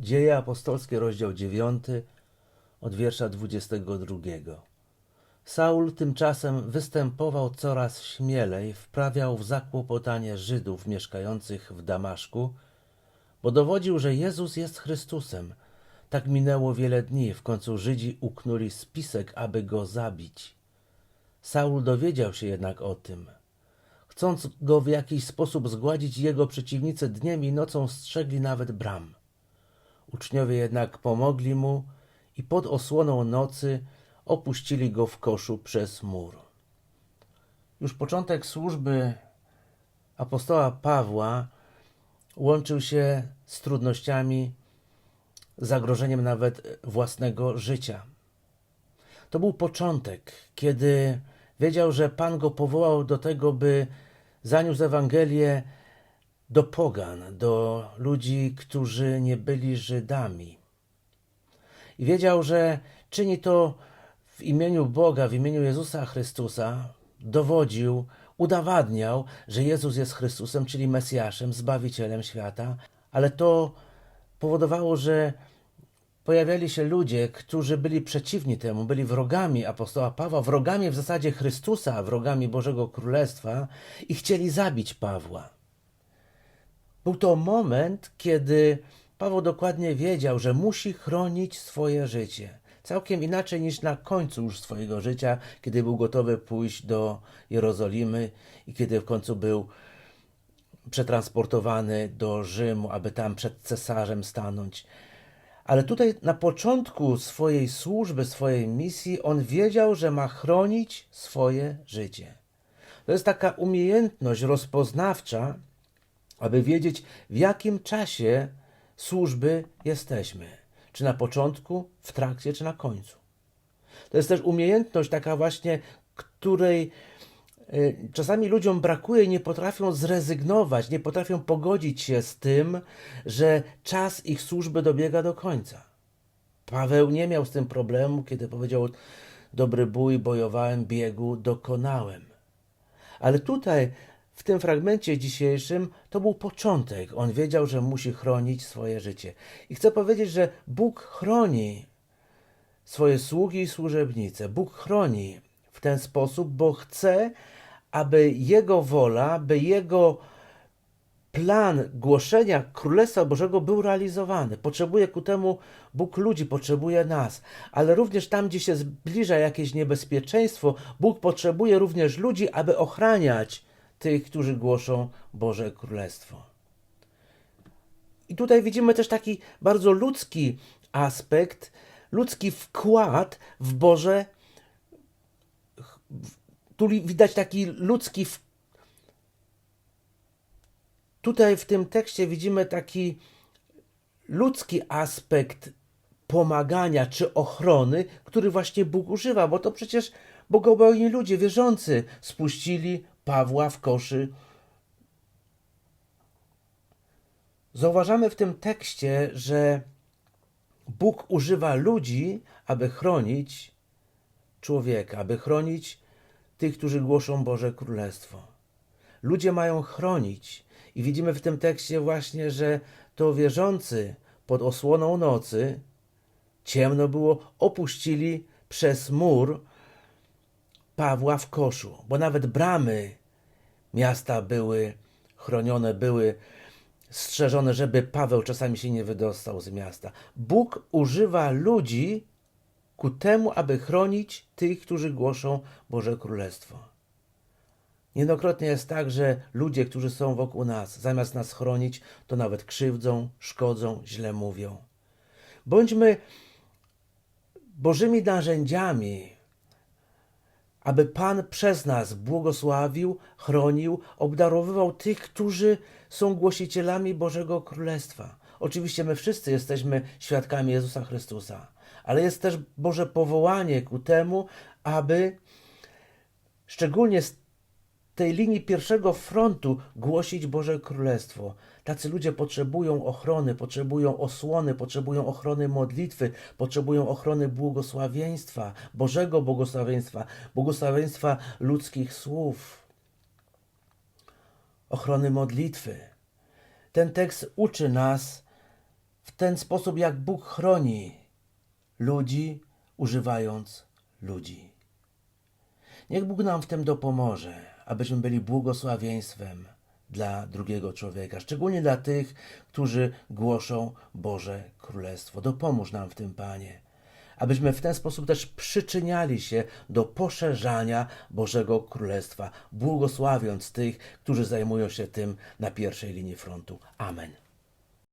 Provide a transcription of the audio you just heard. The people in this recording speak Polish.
Dzieje apostolskie, rozdział 9, od wiersza 22. Saul tymczasem występował coraz śmielej, wprawiał w zakłopotanie Żydów mieszkających w Damaszku, bo dowodził, że Jezus jest Chrystusem. Tak minęło wiele dni, w końcu Żydzi uknuli spisek, aby go zabić. Saul dowiedział się jednak o tym. Chcąc go w jakiś sposób zgładzić, jego przeciwnicy dniem i nocą strzegli nawet bram. Uczniowie jednak pomogli mu i pod osłoną nocy opuścili go w koszu przez mur. Już początek służby apostoła Pawła łączył się z trudnościami, zagrożeniem nawet własnego życia. To był początek, kiedy wiedział, że Pan go powołał do tego, by zaniósł Ewangelię do pogan, do ludzi, którzy nie byli Żydami. I wiedział, że czyni to w imieniu Boga, w imieniu Jezusa Chrystusa, dowodził, udowadniał, że Jezus jest Chrystusem, czyli Mesjaszem, Zbawicielem świata, ale to powodowało, że pojawiali się ludzie, którzy byli przeciwni temu, byli wrogami apostoła Pawła, wrogami w zasadzie Chrystusa, wrogami Bożego Królestwa i chcieli zabić Pawła. Był to moment, kiedy Paweł dokładnie wiedział, że musi chronić swoje życie. Całkiem inaczej niż na końcu już swojego życia, kiedy był gotowy pójść do Jerozolimy i kiedy w końcu był przetransportowany do Rzymu, aby tam przed cesarzem stanąć. Ale tutaj na początku swojej służby, swojej misji, on wiedział, że ma chronić swoje życie. To jest taka umiejętność rozpoznawcza, aby wiedzieć, w jakim czasie służby jesteśmy. Czy na początku, w trakcie, czy na końcu. To jest też umiejętność taka właśnie, której y, czasami ludziom brakuje i nie potrafią zrezygnować, nie potrafią pogodzić się z tym, że czas ich służby dobiega do końca. Paweł nie miał z tym problemu, kiedy powiedział: Dobry bój, bojowałem, biegu, dokonałem. Ale tutaj, w tym fragmencie dzisiejszym, to był początek. On wiedział, że musi chronić swoje życie. I chcę powiedzieć, że Bóg chroni swoje sługi i służebnice. Bóg chroni w ten sposób, bo chce, aby Jego wola, by Jego plan głoszenia Królestwa Bożego był realizowany. Potrzebuje ku temu Bóg ludzi, potrzebuje nas, ale również tam, gdzie się zbliża jakieś niebezpieczeństwo, Bóg potrzebuje również ludzi, aby ochraniać tych, którzy głoszą Boże Królestwo. I tutaj widzimy też taki bardzo ludzki aspekt, ludzki wkład w Boże. Tu widać taki ludzki wkład tutaj w tym tekście widzimy taki ludzki aspekt pomagania czy ochrony, który właśnie Bóg używa, bo to przecież bogobojni ludzie wierzący spuścili Pawła w koszy. Zauważamy w tym tekście, że Bóg używa ludzi, aby chronić człowieka, aby chronić tych, którzy głoszą Boże Królestwo. Ludzie mają chronić, i widzimy w tym tekście właśnie, że to wierzący pod osłoną nocy, ciemno było, opuścili przez mur Pawła w koszu, bo nawet bramy miasta były chronione, były strzeżone, żeby Paweł czasami się nie wydostał z miasta. Bóg używa ludzi ku temu, aby chronić tych, którzy głoszą Boże Królestwo. Niejednokrotnie jest tak, że ludzie, którzy są wokół nas, zamiast nas chronić, to nawet krzywdzą, szkodzą, źle mówią. Bądźmy Bożymi narzędziami, aby Pan przez nas błogosławił, chronił, obdarowywał tych, którzy są głosicielami Bożego Królestwa. Oczywiście my wszyscy jesteśmy świadkami Jezusa Chrystusa, ale jest też Boże powołanie ku temu, aby szczególnie tej linii pierwszego frontu głosić Boże Królestwo. Tacy ludzie potrzebują ochrony, potrzebują osłony, potrzebują ochrony modlitwy, potrzebują ochrony błogosławieństwa, Bożego błogosławieństwa, błogosławieństwa ludzkich słów, ochrony modlitwy. Ten tekst uczy nas w ten sposób, jak Bóg chroni ludzi, używając ludzi. Niech Bóg nam w tym dopomoże, abyśmy byli błogosławieństwem dla drugiego człowieka, szczególnie dla tych, którzy głoszą Boże Królestwo. Dopomóż nam w tym, Panie, abyśmy w ten sposób też przyczyniali się do poszerzania Bożego Królestwa, błogosławiąc tych, którzy zajmują się tym na pierwszej linii frontu. Amen.